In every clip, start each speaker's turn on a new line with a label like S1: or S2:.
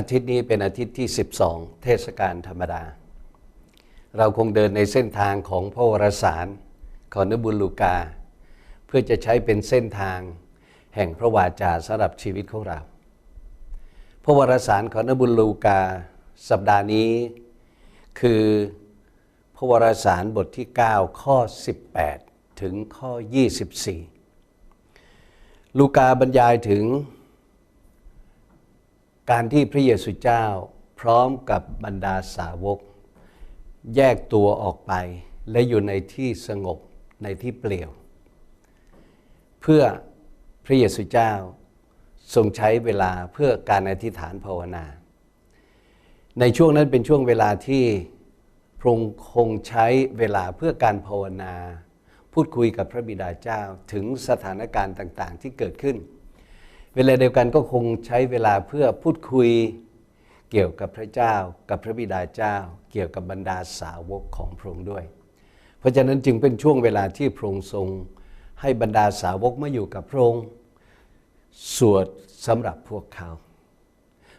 S1: อาทิตย์นี้เป็นอาทิตย์ที่ 12 เทศกาลธรรมดา เราคงเดินในเส้นทางของพระวรสารของนบุญลูกา เพื่อจะใช้เป็นเส้นทางแห่งพระวาจาสำหรับชีวิตของเรา พระวรสารของนบุญลูกา สัปดาห์นี้ คือพระวรสารบทที่ 9 ข้อ 18 ถึงข้อ 24 ลูกาบรรยายถึง การที่พระเยซูเจ้าพร้อมกับบรรดาสาวก แยกตัวออกไป และอยู่ในที่สงบในที่เปลี่ยว เพื่อพระเยซูเจ้าทรงใช้เวลาเพื่อการอธิษฐานภาวนา ในช่วงนั้นเป็นช่วงเวลาที่พระองค์คงใช้เวลาเพื่อการภาวนา พูดคุยกับพระบิดาเจ้าถึงสถานการณ์ต่าง ๆ ที่เกิดขึ้น เวลาเดียวกันก็คงใช้เวลาเพื่อพูดคุยเกี่ยวกับพระเจ้า กับพระบิดาเจ้า เกี่ยวกับบรรดาสาวกของพระองค์ด้วย เพราะฉะนั้นจึงเป็นช่วงเวลาที่พระองค์ทรง ให้บรรดาสาวกมาอยู่กับพระองค์สวดสำหรับพวกเขา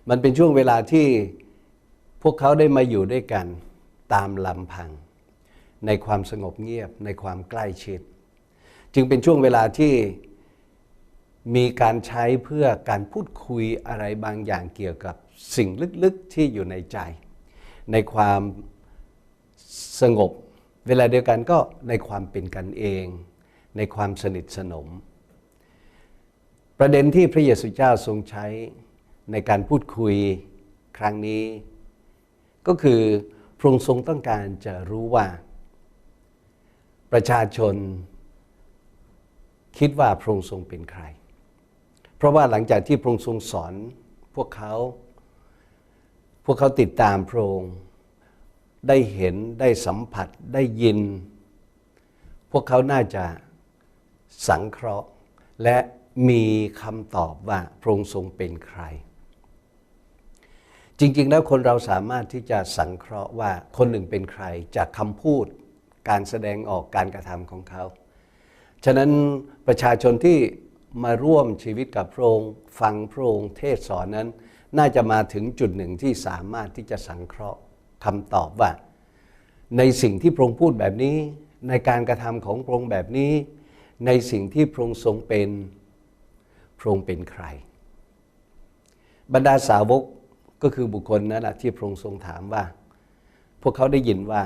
S1: มันเป็นช่วงเวลาที่พวกเขาได้มาอยู่ด้วยกันตามลำพัง ในความสงบเงียบในความใกล้ชิด จึงเป็นช่วงเวลาที่ มีการใช้เพื่อการพูดคุยอะไรบางอย่างเกี่ยวกับสิ่งลึกๆที่อยู่ในใจ ในความสงบ เวลาเดียวกันก็ในความเป็นกันเอง ในความสนิทสนม ประเด็นที่พระเยซูเจ้าทรงใช้ในการพูดคุยครั้งนี้ ก็คือพระองค์ทรงต้องการจะรู้ว่า ประชาชนคิดว่าพระองค์ทรงเป็นใคร เพราะว่าหลังจากที่พระองค์ทรงสอนพวกเขา พวกเขาติดตามพระองค์ได้เห็นได้สัมผัสได้ยิน พวกเขาน่าจะสังเคราะห์ และมีคำตอบว่าพระองค์ทรงเป็นใคร จริง ๆ แล้วคนเราสามารถที่จะสังเคราะห์ว่าคนหนึ่งเป็นใครจากคำพูดการแสดงออกการกระทำของเขา ฉะนั้นประชาชนที่ มาร่วมชีวิตกับพระองค์ฟังพระองค์เทศสอนนั้น น่าจะมาถึงจุดหนึ่งที่สามารถที่จะสังเคราะห์คำตอบว่า ในสิ่งที่พระองค์พูดแบบนี้ ในการกระทำของพระองค์แบบนี้ ในสิ่งที่พระองค์ทรงเป็นพระองค์เป็นใคร บรรดาสาวกก็คือบุคคลนั้นแหละที่พระองค์ทรงถามว่า พวกเขาได้ยินว่า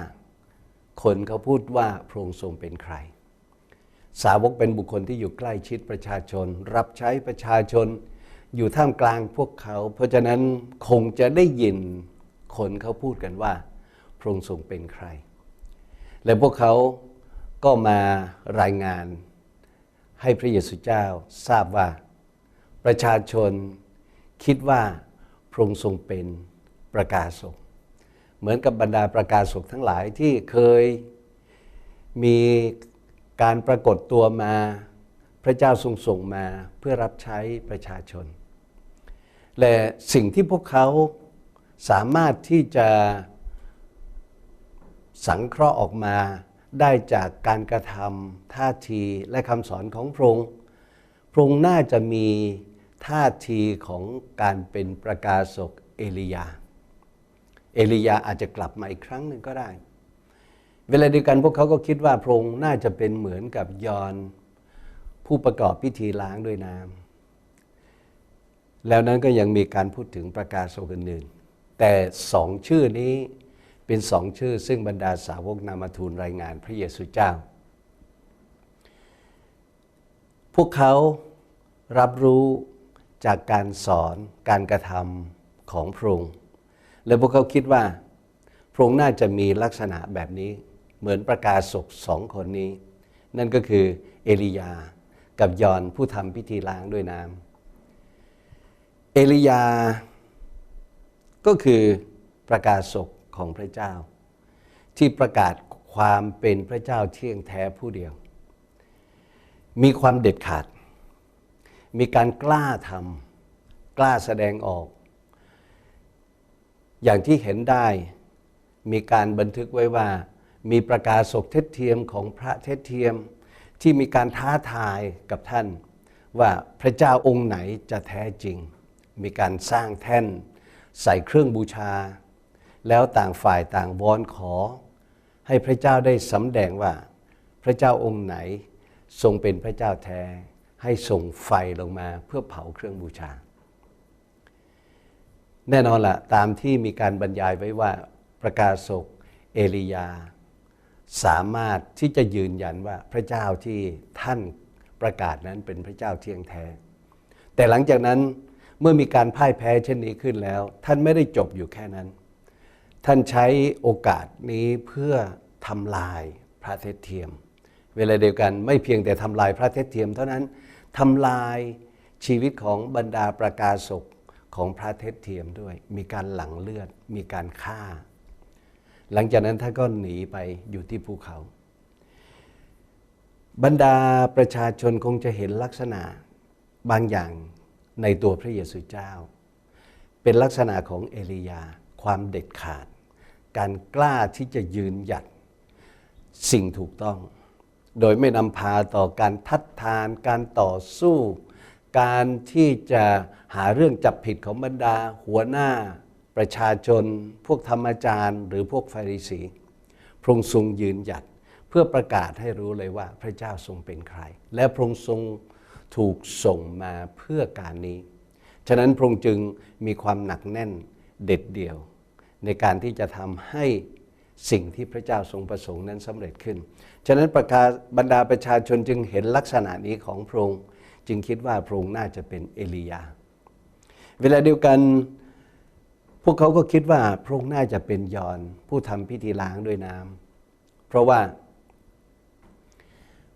S1: คนเขาพูดว่าพระองค์ทรงเป็นใคร สาวกเป็นบุคคลที่อยู่ใกล้ชิดประชาชน รับใช้ประชาชน อยู่ท่ามกลางพวกเขา เพราะฉะนั้นคงจะได้ยินคนเขาพูดกันว่า พระองค์ทรงเป็นใคร และพวกเขาก็มารายงานให้พระเยซูเจ้าทราบว่า ประชาชนคิดว่าพระองค์ทรงเป็นประกาศกเหมือนกับบรรดาประกาศกทั้งหลายที่เคยมี การปรากฏตัวมาพระเจ้าทรงส่งมาเพื่อรับใช้ประชาชน และสิ่งที่พวกเขาสามารถที่จะสังเคราะห์ออกมาได้จากการกระทำท่าทีและคำสอนของพระองค์พระองค์น่าจะมีท่าทีของการเป็นประกาศกเอลียา เอลียาอาจจะกลับมาอีกครั้งหนึ่งก็ได้ เวลาเดียวกันพวกเขาก็คิดว่าพระองค์น่าจะเป็นเหมือนกับยอนผู้ประกอบพิธีล้างด้วยน้ำแล้วนั้นก็ยังมีการพูดถึงประกาศกอื่นๆแต่สองชื่อนี้เป็นสองชื่อ ซึ่งบรรดาสาวกนามาทูลรายงานพระเยซูเจ้า พวกเขารับรู้จากการสอนการกระทำของพระองค์และพวกเขาคิดว่าพระองค์น่าจะมีลักษณะแบบนี้ เหมือนประกาศศกสองคนนี้ นั่นก็คือเอลียากับยอนผู้ทำพิธีล้างด้วยน้ำเอลียาก็คือประกาศศกของพระเจ้า ที่ประกาศความเป็นพระเจ้าเที่ยงแท้ผู้เดียว มีความเด็ดขาด มีการกล้าทำกล้าแสดงออก อย่างที่เห็นได้มีการบันทึกไว้ว่า มีประกาศศกเท็จเทียมของพระเท็จเทียม ที่มีการท้าทายกับท่าน ว่าพระเจ้าองค์ไหนจะแท้จริง มีการสร้างแท่น ใส่เครื่องบูชา แล้วต่างฝ่ายต่างวอนขอ ให้พระเจ้าได้สำแดงว่า พระเจ้าองค์ไหนทรงเป็นพระเจ้าแท้ ให้ส่งไฟลงมาเพื่อเผาเครื่องบูชา แน่นอนละ่ะตามที่มีการบรรยายไว้ว่าประกาศกเอลียา สามารถที่จะยืนยันว่าพระเจ้าที่ท่านประกาศนั้นเป็นพระเจ้าเที่ยงแท้ แต่หลังจากนั้นเมื่อมีการพ่ายแพ้เช่นนี้ขึ้นแล้ว ท่านไม่ได้จบอยู่แค่นั้น ท่านใช้โอกาสนี้เพื่อทำลายพระเทศเทียม เวลาเดียวกันไม่เพียงแต่ทำลายพระเทศเทียม เท่านั้นทำลายชีวิตของบรรดาประกาศกของพระเทศเทียมด้วย มีการหลั่งเลือด มีการฆ่า หลังจากนั้นท่านก็หนีไปอยู่ที่ภูเขา บรรดาประชาชนคงจะเห็นลักษณะบางอย่างในตัวพระเยซูเจ้า เป็นลักษณะของเอลียา ความเด็ดขาด การกล้าที่จะยืนหยัดสิ่งถูกต้อง โดยไม่นำพาต่อการทัดทาน การต่อสู้ การที่จะหาเรื่องจับผิดของบรรดาหัวหน้า ประชาชน พวกธรรมจารย์ หรือพวกฟาริสีพระองค์ทรงยืนหยัดเพื่อประกาศให้รู้เลยว่าพระเจ้าทรงเป็นใคร และพระองค์ทรงถูกส่งมาเพื่อการนี้ ฉะนั้นพระองค์จึงมีความหนักแน่นเด็ดเดี่ยว ในการที่จะทำให้สิ่งที่พระเจ้าทรงประสงค์นั้นสำเร็จขึ้น ฉะนั้นประกาศบรรดาประชาชนจึงเห็นลักษณะนี้ของพระองค์ จึงคิดว่าพระองค์น่าจะเป็นเอลียา เวลาเดียวกัน พวกเขาก็คิดว่าพระองค์น่าจะเป็นยอนผู้ทำพิธีล้างด้วยน้ำเพราะว่า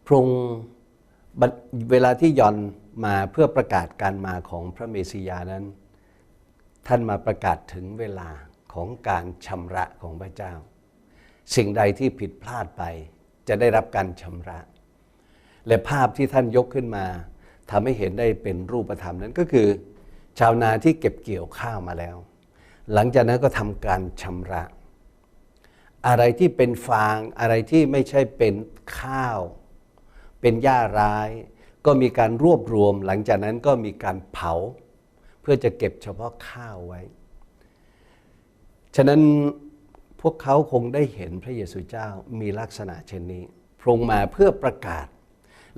S1: พระองค์เวลาที่ยอนมาเพื่อประกาศการมาของพระเมสสิยานั้น ท่านมาประกาศถึงเวลาของการชำระของพระเจ้า สิ่งใดที่ผิดพลาดไปจะได้รับการชำระ และภาพที่ท่านยกขึ้นมาทำให้เห็นได้เป็นรูปธรรมนั้นก็คือ ชาวนาที่เก็บเกี่ยวข้าวมาแล้ว หลังจากนั้นก็ทำการชำระ อะไรที่เป็นฟางอะไรที่ไม่ใช่เป็นข้าว เป็นหญ้าร้าย ก็มีการรวบรวม หลังจากนั้นก็มีการเผา เพื่อจะเก็บเฉพาะข้าวไว้ ฉะนั้นพวกเขาคงได้เห็นพระเยซูเจ้ามีลักษณะเช่นนี้พรงมาเพื่อประกาศ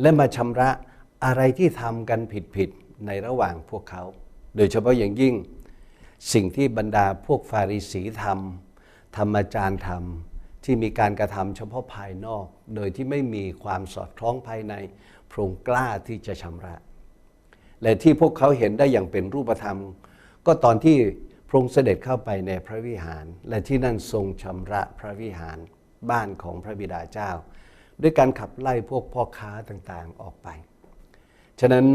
S1: และมาชำระอะไรที่ทำกันผิดๆในระหว่างพวกเขา โดยเฉพาะอย่างยิ่ง สิ่งที่บรรดาพวกฟาริสีทำธรรมจารย์ทำที่มีการกระทำเฉพาะภายนอก โดยที่ไม่มีความสอดคล้องภายในพรงกล้าที่จะชำระ และที่พวกเขาเห็นได้อย่างเป็นรูปธรรม ก็ตอนที่พระองค์เสด็จเข้าไปในพระวิหาร และที่นั่นทรงชำระพระวิหารบ้านของพระบิดาเจ้า ด้วยการขับไล่พวกพ่อค้าต่างๆออกไป ฉะนั้น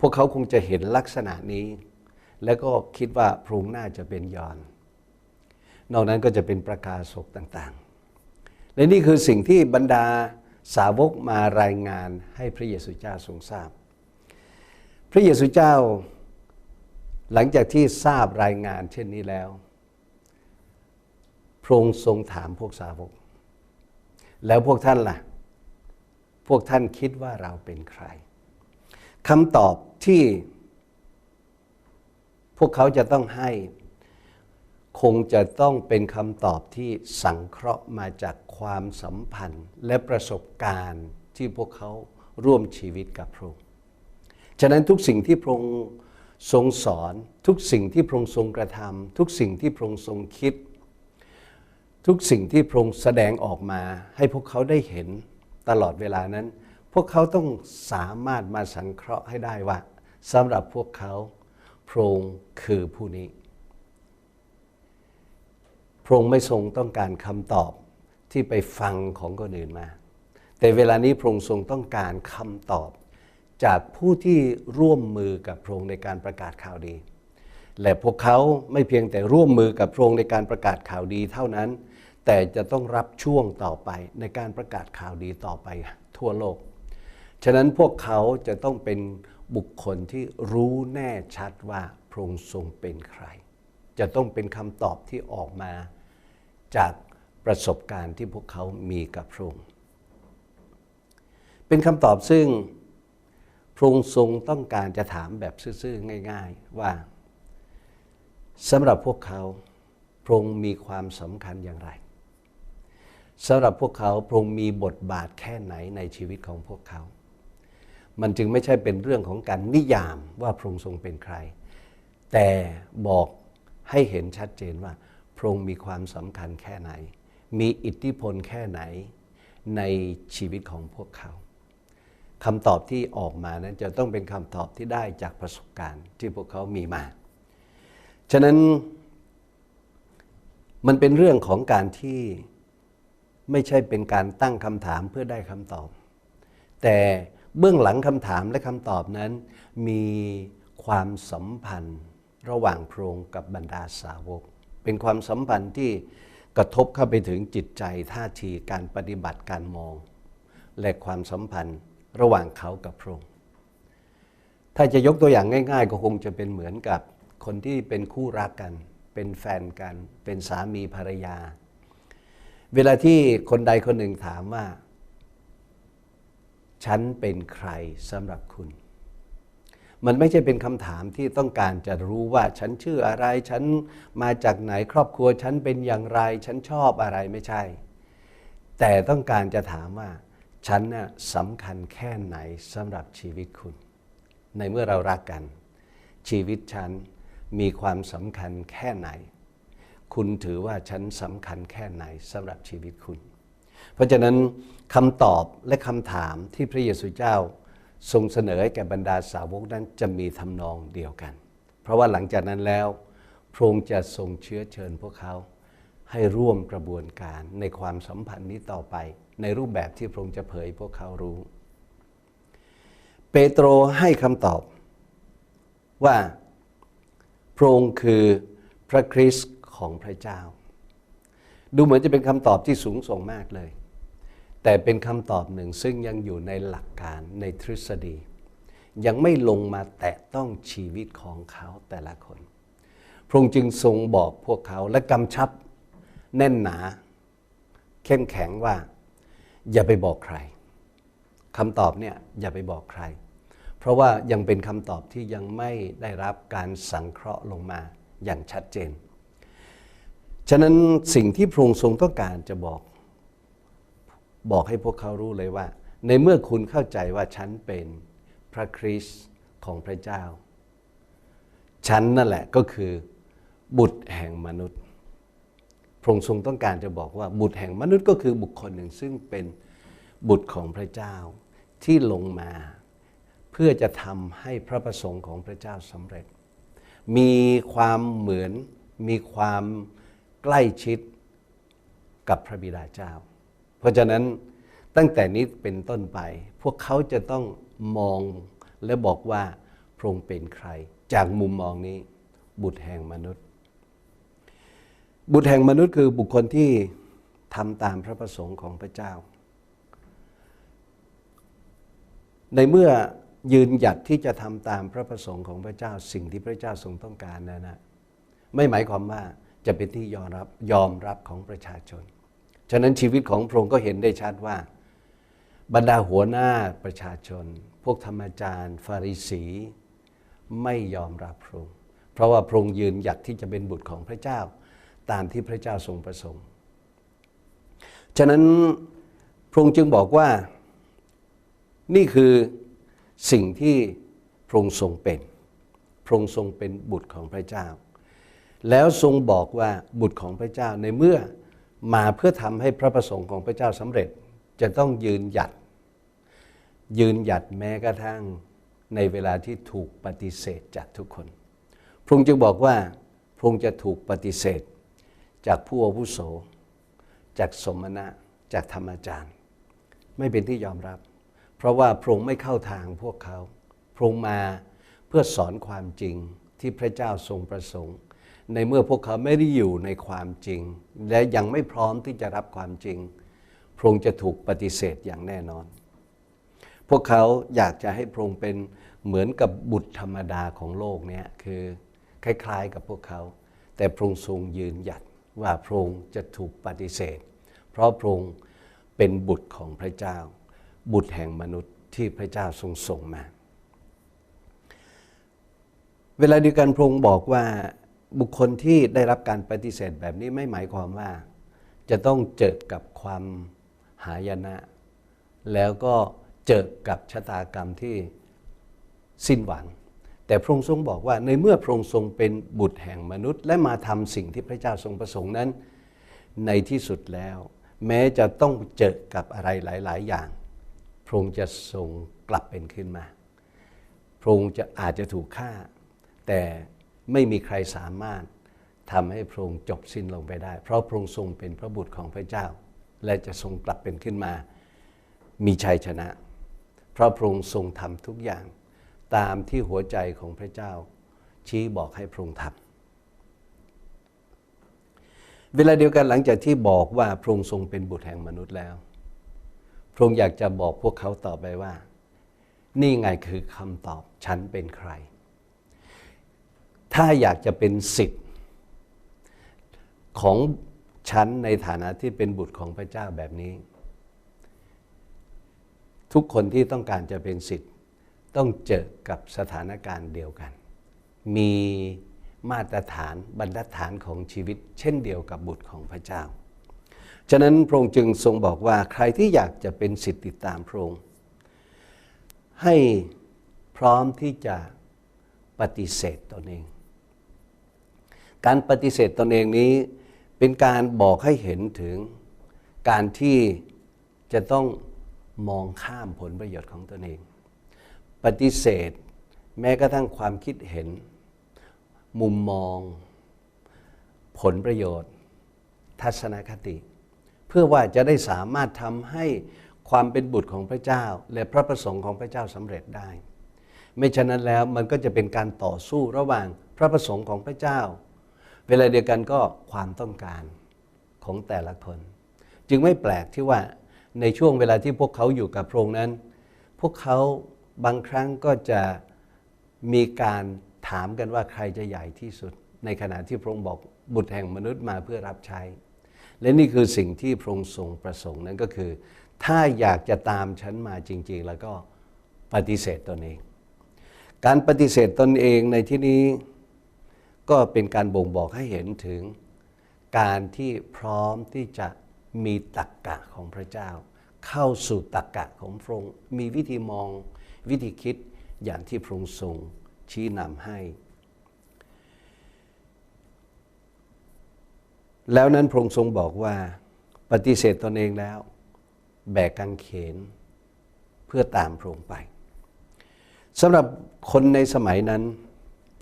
S1: พวกเขาคงจะเห็นลักษณะนี้ แล้วก็คิดว่าพระองค์น่าจะเป็นยอน นอกนั้นก็จะเป็นประกาศศกต่างๆ และนี่คือสิ่งที่บรรดาสาวกมารายงานให้พระเยซูเจ้าทรงทราบ พระเยซูเจ้าหลังจากที่ทราบรายงานเช่นนี้แล้ว พระองค์ทรงถามพวกสาวก แล้วพวกท่านล่ะ พวกท่านคิดว่าเราเป็นใครคำตอบที่ พวกเขาจะต้องให้ คงจะต้องเป็นคำตอบที่สังเคราะห์มาจากความสัมพันธ์และประสบการณ์ที่พวกเขาร่วมชีวิตกับพระองค์ ฉะนั้นทุกสิ่งที่พระองค์ทรงสอน ทุกสิ่งที่พระองค์ทรงกระทำทุกสิ่งที่พระองค์ทรงคิด ทุกสิ่งที่พระองค์แสดงออกมาให้พวกเขาได้เห็นตลอดเวลานั้น พวกเขาต้องสามารถมาสังเคราะห์ให้ได้ว่าสำหรับพวกเขา พระองค์คือผู้นี้ พระองค์ไม่ทรงต้องการคำตอบที่ไปฟังของคนอื่นมา แต่เวลานี้พระองค์ทรงต้องการคำตอบ จากผู้ที่ร่วมมือกับพระองค์ในการประกาศข่าวดี และพวกเขาไม่เพียงแต่ร่วมมือกับพระองค์ในการประกาศข่าวดีเท่านั้น แต่จะต้องรับช่วงต่อไปในการประกาศข่าวดีต่อไปทั่วโลก ฉะนั้นพวกเขาจะต้องเป็น บุคคลที่รู้แน่ชัดว่าพระองค์ทรงเป็นใคร จะต้องเป็นคำตอบที่ออกมาจากประสบการณ์ที่พวกเขามีกับพระองค์เป็นคำตอบซึ่งพระองค์ทรงต้องการจะถามแบบซื่อๆง่าย ๆว่าสำหรับพวกเขาพระองค์มีความสำคัญอย่างไรสำหรับพวกเขาพระองค์มีบทบาทแค่ไหนในชีวิตของพวกเขา มันจึงไม่ใช่เป็นเรื่องของการนิยามว่าพระองค์ทรงเป็นใคร แต่บอกให้เห็นชัดเจนว่าพระองค์มีความสำคัญแค่ไหน มีอิทธิพลแค่ไหนในชีวิตของพวกเขาคำตอบที่ออกมานั้นจะต้องเป็นคำตอบที่ได้จากประสบการณ์ที่พวกเขามีมา ฉะนั้นมันเป็นเรื่องของการที่ไม่ใช่เป็นการตั้งคำถามเพื่อได้คำตอบ แต่ เบื้องหลังคำถามและคำตอบนั้น มีความสัมพันธ์ระหว่างพระองค์กับบรรดาสาวก เป็นความสัมพันธ์ที่กระทบเข้าไปถึงจิตใจท่าทีการปฏิบัติการมอง และความสัมพันธ์ระหว่างเขากับพระองค์ถ้าจะยกตัวอย่างง่าย ๆ ก็คงจะเป็นเหมือนกับคนที่เป็นคู่รักกัน เป็นแฟนกัน เป็นสามีภรรยา เวลาที่คนใดคนหนึ่งถามว่า ฉันเป็นใครสำหรับคุณ มันไม่ใช่เป็นคำถามที่ต้องการจะรู้ว่าฉันชื่ออะไร ฉันมาจากไหนครอบครัว ฉันเป็นอย่างไร ฉันชอบอะไรไม่ใช่ แต่ต้องการจะถามว่า ฉันน่ะสำคัญแค่ไหนสำหรับชีวิตคุณ ในเมื่อเรารักกัน ชีวิตฉันมีความสำคัญแค่ไหน คุณถือว่าฉันสำคัญแค่ไหนสำหรับชีวิตคุณ เพราะฉะนั้นคำตอบและคำถามที่พระเยซูเจ้าทรงเสนอให้แก่บรรดาสาวกนั้นจะมีทำนองเดียวกัน เพราะว่าหลังจากนั้นแล้ว พระองค์จะทรงเชื้อเชิญพวกเขา ให้ร่วมกระบวนการในความสัมพันธ์นี้ต่อไป ในรูปแบบที่พระองค์จะเผยพวกเขารู้ เปโตรให้คำตอบว่าพระองค์คือพระคริสต์ของพระเจ้า ดูเหมือนจะเป็นคำตอบที่สูงส่งมากเลย แต่เป็นคำตอบหนึ่งซึ่งยังอยู่ในหลักการในทฤษฎี ยังไม่ลงมาแตะต้องชีวิตของเขาแต่ละคน พระองค์จึงทรงบอกพวกเขาและกำชับแน่นหนา เข้มแข็งว่า อย่าไปบอกใครคำตอบเนี่ยอย่าไปบอกใคร เพราะว่ายังเป็นคำตอบที่ยังไม่ได้รับการสังเคราะห์ลงมาอย่างชัดเจน ฉะนั้นสิ่งที่พระองค์ทรงต้องการจะบอก บอกให้พวกเขารู้เลยว่า ในเมื่อคุณเข้าใจว่าฉันเป็นพระคริสต์ของพระเจ้า ฉันนั่นแหละก็คือบุตรแห่งมนุษย์ พระองค์ทรงต้องการจะบอกว่าบุตรแห่งมนุษย์ก็คือบุคคลหนึ่งซึ่งเป็นบุตรของพระเจ้าที่ลงมา เพื่อจะทำให้พระประสงค์ของพระเจ้าสำเร็จ มีความเหมือนมีความ ใกล้ชิดกับพระบิดาเจ้า เพราะฉะนั้นตั้งแต่นี้เป็นต้นไป พวกเขาจะต้องมองและบอกว่าพระองค์เป็นใคร จากมุมมองนี้บุตรแห่งมนุษย์ บุตรแห่งมนุษย์คือบุคคลที่ทำตามพระประสงค์ของพระเจ้า ในเมื่อยืนหยัดที่จะทำตามพระประสงค์ของพระเจ้า สิ่งที่พระเจ้าทรงต้องการนั้นนะไม่หมายความว่า จะเป็นที่ยอมรับยอมรับของประชาชน ฉะนั้นชีวิตของพระองค์ก็เห็นได้ชัดว่า บรรดาหัวหน้าประชาชน พวกธรรมจารย์ ฟาริสี ไม่ยอมรับพระองค์เพราะว่าพระองค์ยืนหยัดที่จะเป็นบุตรของพระเจ้า ตามที่พระเจ้าทรงประสงค์ ฉะนั้นพระองค์จึงบอกว่านี่คือสิ่งที่พระองค์ทรงเป็น พระองค์ทรงเป็นบุตรของพระเจ้า แล้วทรงบอกว่าบุตรของพระเจ้าในเมื่อมาเพื่อทำให้พระประสงค์ของพระเจ้าสำเร็จจะต้องยืนหยัด ยืนหยัดแม้กระทั่งในเวลาที่ถูกปฏิเสธจากทุกคน พระองค์จึงบอกว่าพระองค์จะถูกปฏิเสธ จากผู้อาวุโส จากสมณะจากธรรมจารย์ ไม่เป็นที่ยอมรับ เพราะว่าพระองค์ไม่เข้าทางพวกเขา พระองค์มาเพื่อสอนความจริงที่พระเจ้าทรงประสงค์ ในเมื่อพวกเขาไม่ได้อยู่ในความจริง และยังไม่พร้อมที่จะรับความจริง พระองค์จะถูกปฏิเสธอย่างแน่นอน พวกเขาอยากจะให้พระองค์เป็นเหมือนกับบุตรธรรมดาของโลกเนี้คือคล้ายๆกับพวกเขา แต่พระองค์ทรงยืนหยัดว่าพระองค์จะถูกปฏิเสธ เพราะพระองค์เป็นบุตรของพระเจ้า บุตรแห่งมนุษย์ที่พระเจ้าทรงส่งมา เวลาเดียวกันพระองค์บอกว่า บุคคลที่ได้รับการปฏิเสธแบบนี้ไม่หมายความว่า จะต้องเจอกับความหายนะ แล้วก็เจอกับชะตากรรมที่สิ้นหวัง แต่พระองค์ทรงบอกว่าในเมื่อพระองค์ทรงเป็นบุตรแห่งมนุษย์ และมาทำสิ่งที่พระเจ้าทรงประสงค์นั้น ในที่สุดแล้ว แม้จะต้องเจอกับอะไรหลาย ๆ อย่าง พระองค์จะทรงกลับเป็นขึ้นมา พระองค์จะอาจจะถูกฆ่า แต่ ไม่มีใครสามารถทำให้พระองค์จบสิ้นลงไปได้ เพราะพระองค์ทรงเป็นพระบุตรของพระเจ้า และจะทรงกลับเป็นขึ้นมา มีชัยชนะ เพราะพระองค์ทรงทำทุกอย่าง ตามที่หัวใจของพระเจ้า ชี้บอกให้พระองค์ทำเวลาเดียวกันหลังจากที่บอกว่าพระองค์ทรงเป็นบุตรแห่งมนุษย์แล้ว พระองค์อยากจะบอกพวกเขาต่อไปว่า นี่ไงคือคำตอบฉันเป็นใคร ถ้าอยากจะเป็นสิทธิ์ของฉันในฐานะที่เป็นบุตรของพระเจ้าแบบนี้ ทุกคนที่ต้องการจะเป็นสิทธิ์ต้องเจอกับสถานการณ์เดียวกัน มีมาตรฐานบรรทัดฐานของชีวิต เช่นเดียวกับบุตรของพระเจ้า ฉะนั้นพระองค์จึงทรงบอกว่าใครที่อยากจะเป็นสิทธิ์ติดตามพระองค์ให้พร้อมที่จะปฏิเสธตนเอง การปฏิเสธตนเองนี้ เป็นการบอกให้เห็นถึงการที่จะต้องมองข้ามผลประโยชน์ของตนเอง ปฏิเสธแม้กระทั่งความคิดเห็น มุมมอง ผลประโยชน์ ทัศนคติ เพื่อว่าจะได้สามารถทำให้ความเป็นบุตรของพระเจ้า และพระประสงค์ของพระเจ้าสำเร็จได้ ไม่ฉะนั้นแล้วมันก็จะเป็นการต่อสู้ระหว่างพระประสงค์ของพระเจ้า เวลาเดียวกันก็ความต้องการของแต่ละคน จึงไม่แปลกที่ว่าในช่วงเวลาที่พวกเขาอยู่กับพระองค์นั้น พวกเขาบางครั้งก็จะมีการถามกันว่าใครจะใหญ่ที่สุด ในขณะที่พระองค์บอกบุตรแห่งมนุษย์มาเพื่อรับใช้ และนี่คือสิ่งที่พระองค์ทรงประสงค์นั้นก็คือ ถ้าอยากจะตามฉันมาจริง ๆ แล้วก็ปฏิเสธตนเอง การปฏิเสธตนเองในที่นี้ ก็เป็นการบ่งบอกให้เห็นถึงการที่พร้อมที่จะมีตักกะของพระเจ้า เข้าสู่ตักกะของพระองค์มีวิธีมองวิธีคิดอย่างที่พระองค์ทรงชี้นำให้ แล้วนั้นพระองค์ทรงบอกว่า ปฏิเสธตนเองแล้ว แบกกางเขนเพื่อตามพระองค์ไปสำหรับคนในสมัยนั้น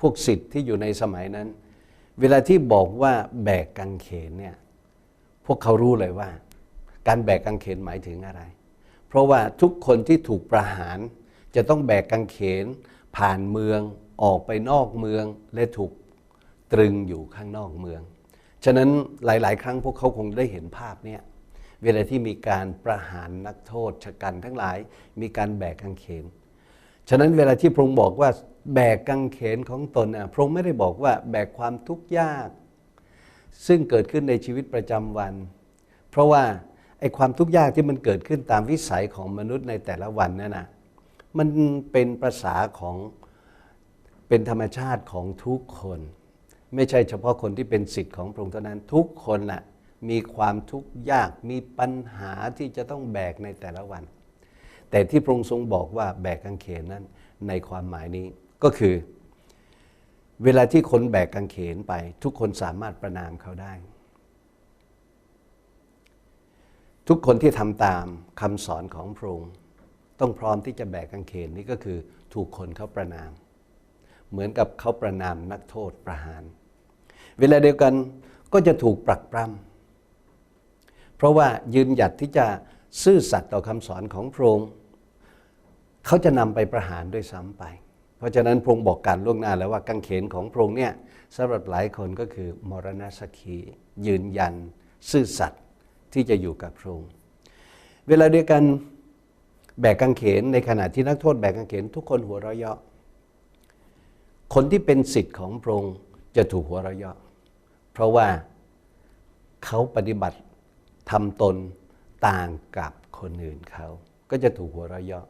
S1: วกสิทธิ์ที่อยู่ในสมัยนั้น เวลาที่บอกว่าแบกกางเขนเนี่ยพวกเขารู้เลยว่า การแบกกางเขนหมายถึงอะไร เพราะว่าทุกคนที่ถูกประหารจะต้องแบกกางเขน ผ่านเมืองออกไปนอกเมืองและถูกตรึงอยู่ข้างนอกเมือง ฉะนั้นหลาย ๆ ครั้งพวกเขาคงได้เห็นภาพเนี่ยเวลาที่มีการประหารนักโทษชะกันทั้งหลายมีการแบกกางเขน ฉะนั้นเวลาที่พระองค์บอกว่าแบกกางเขนของตนนะพระองค์ไม่ได้บอกว่าแบกความทุกข์ยาก ซึ่งเกิดขึ้นในชีวิตประจำวัน เพราะว่าไอ้ความทุกข์ยากที่มันเกิดขึ้นตามวิสัยของมนุษย์ในแต่ละวันนั่นนะมันเป็นภาษาของเป็นธรรมชาติของทุกคน ไม่ใช่เฉพาะคนที่เป็นสิทธิ์ของพระองค์เท่านั้นทุกคนแหละมีความทุกข์ยากมีปัญหาที่จะต้องแบกในแต่ละวัน แต่ที่พระองค์ทรงบอกว่าแบกกางเขนนั้นในความหมายนี้ก็คือ เวลาที่คนแบกกางเขนไป ทุกคนสามารถประนามเขาได้ ทุกคนที่ทำตามคำสอนของพระองค์ต้องพร้อมที่จะแบกกางเขนนี่ก็คือถูกคนเขาประนาม เหมือนกับเขาประนามนักโทษประหาร เวลาเดียวกันก็จะถูกปรักปรำเพราะว่ายืนหยัดที่จะซื่อสัตย์ต่อคำสอนของพระองค์ เขาจะนำไปประหารด้วยซ้ำไป เพราะฉะนั้นพระองค์บอกการล่วงหน้าแล้วว่ากางเขนของพระองค์เนี่ยสำหรับหลายคนก็คือมรณะสักขียืนยัน ซื่อสัตย์ที่จะอยู่กับพระองค์เวลาเดียวกันแบกกางเขนในขณะที่นักโทษแบกกางเขนทุกคนหัวเราะเยาะ คนที่เป็นสิทธิ์ของพระองค์จะถูกหัวเราะเยาะ เพราะว่าเขาปฏิบัติทำตนต่างกับคนอื่นเขา ก็จะถูกหัวเราะเยาะ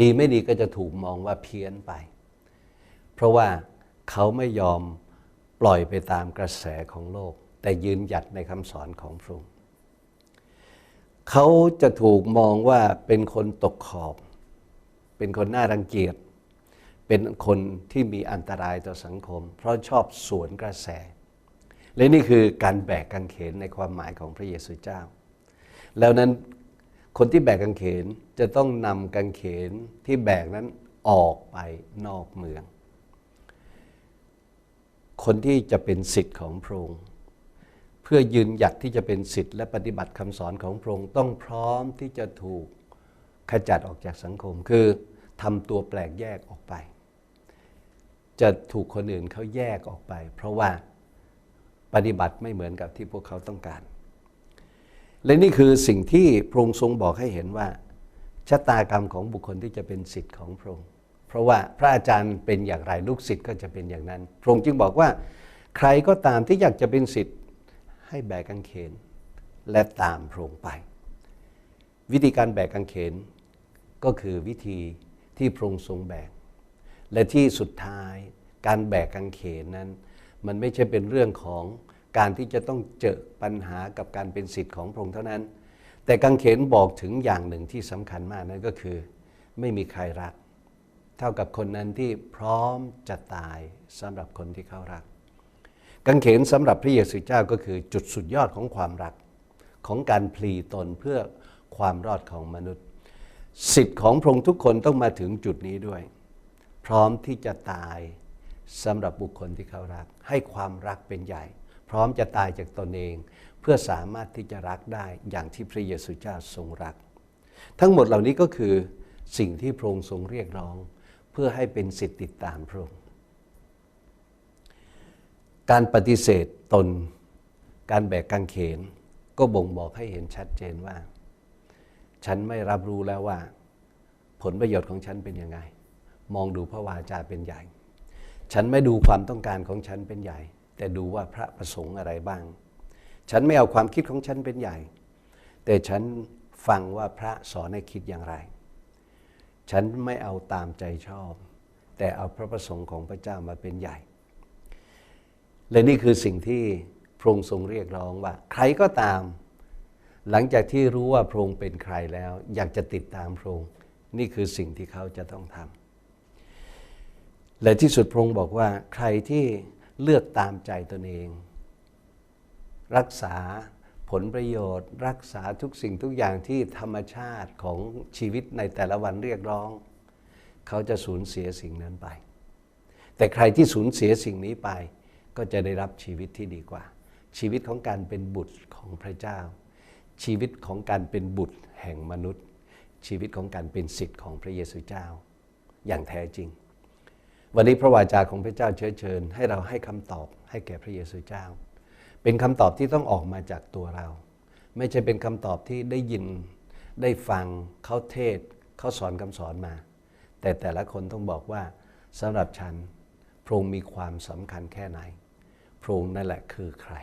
S1: ดีไม่ดีก็จะถูกมองว่าเพี้ยนไป เพราะว่าเขาไม่ยอมปล่อยไปตามกระแสของโลก แต่ยืนหยัดในคำสอนของพระองค์เขาจะถูกมองว่าเป็นคนตกขอบ เป็นคนน่ารังเกียจ เป็นคนที่มีอันตรายต่อสังคม เพราะชอบสวนกระแส และนี่คือการแบกกางเขนในความหมายของพระเยซูเจ้า แล้วนั้น คนที่แบกกางเขนจะต้องนำกางเขนที่แบกนั้นออกไปนอกเมือง คนที่จะเป็นสิทธิ์ของพระองค์เพื่อยืนหยัดที่จะเป็นสิทธิ์และปฏิบัติคำสอนของพระองค์ต้องพร้อมที่จะถูกขจัดออกจากสังคม คือทำตัวแปลกแยกออกไป จะถูกคนอื่นเขาแยกออกไป เพราะว่าปฏิบัติไม่เหมือนกับที่พวกเขาต้องการ และนี่คือสิ่งที่พระองค์ทรงบอกให้เห็นว่าชะตากรรมของบุคคลที่จะเป็นสิทธิ์ของพระองค์ เพราะว่าพระอาจารย์เป็นอย่างไรลูกศิษย์ก็จะเป็นอย่างนั้น พระองค์จึงบอกว่า ใครก็ตามที่อยากจะเป็นสิทธิ์ให้แบกกางเขน และตามพระองค์ไป วิธีการแบกกางเขนก็คือวิธีที่พระองค์ทรงแบก และที่สุดท้ายการแบกกางเขนนั้น มันไม่ใช่เป็นเรื่องของ การที่จะต้องเจอปัญหากับการเป็นสิทธิ์ของพระองค์เท่านั้น แต่กางเขนบอกถึงอย่างหนึ่งที่สำคัญมากนั่นก็คือ ไม่มีใครรัก เท่ากับคนนั้นที่พร้อมจะตายสำหรับคนที่เขารักกางเขนสำหรับพระเยซูเจ้าก็คือจุดสุดยอดของความรักของการพลีตนเพื่อความรอดของมนุษย์ สิทธิ์ของพระองค์ทุกคนต้องมาถึงจุดนี้ด้วย พร้อมที่จะตายสำหรับบุคคลที่เขารัก ให้ความรักเป็นใหญ่ พร้อมจะตายจากตนเอง เพื่อสามารถที่จะรักได้อย่างที่พระเยซูเจ้าทรงรัก ทั้งหมดเหล่านี้ก็คือสิ่งที่พระองค์ทรงเรียกร้อง เพื่อให้เป็นสิทธิติดตามพระองค์การปฏิเสธตน การแบกกางเขน ก็บ่งบอกให้เห็นชัดเจนว่า ฉันไม่รับรู้แล้วว่า ผลประโยชน์ของฉันเป็นยังไง มองดูพระวาจาเป็นใหญ่ ฉันไม่ดูความต้องการของฉันเป็นใหญ่ แต่ดูว่าพระประสงค์อะไรบ้าง ฉันไม่เอาความคิดของฉันเป็นใหญ่ แต่ฉันฟังว่าพระสอนให้คิดอย่างไร ฉันไม่เอาตามใจชอบ แต่เอาพระประสงค์ของพระเจ้ามาเป็นใหญ่ และนี่คือสิ่งที่พระองค์ทรงเรียกร้องว่า ใครก็ตาม หลังจากที่รู้ว่าพระองค์เป็นใครแล้ว อยากจะติดตามพระองค์นี่คือสิ่งที่เขาจะต้องทำและที่สุดพระองค์บอกว่าใครที่ เลือกตามใจตนเอง รักษาผลประโยชน์ รักษาทุกสิ่งทุกอย่างที่ธรรมชาติของชีวิตในแต่ละวันเรียกร้อง เขาจะสูญเสียสิ่งนั้นไป แต่ใครที่สูญเสียสิ่งนี้ไป ก็จะได้รับชีวิตที่ดีกว่า ชีวิตของการเป็นบุตรของพระเจ้า ชีวิตของการเป็นบุตรแห่งมนุษย์ ชีวิตของการเป็นสิทธิ์ของพระเยซูเจ้า อย่างแท้จริง วันนี้พระวาจาของพระเจ้าเชื้อเชิญ ให้เราให้คำตอบให้แก่พระเยซูเจ้า เป็นคำตอบที่ต้องออกมาจากตัวเรา ไม่ใช่เป็นคำตอบที่ได้ยินได้ฟังเขาเทศเขาสอนคำสอนมา แต่แต่ละคนต้องบอกว่าสำหรับฉันพระองค์มีความสำคัญแค่ไหนพระองค์นั่นแหละคือใคร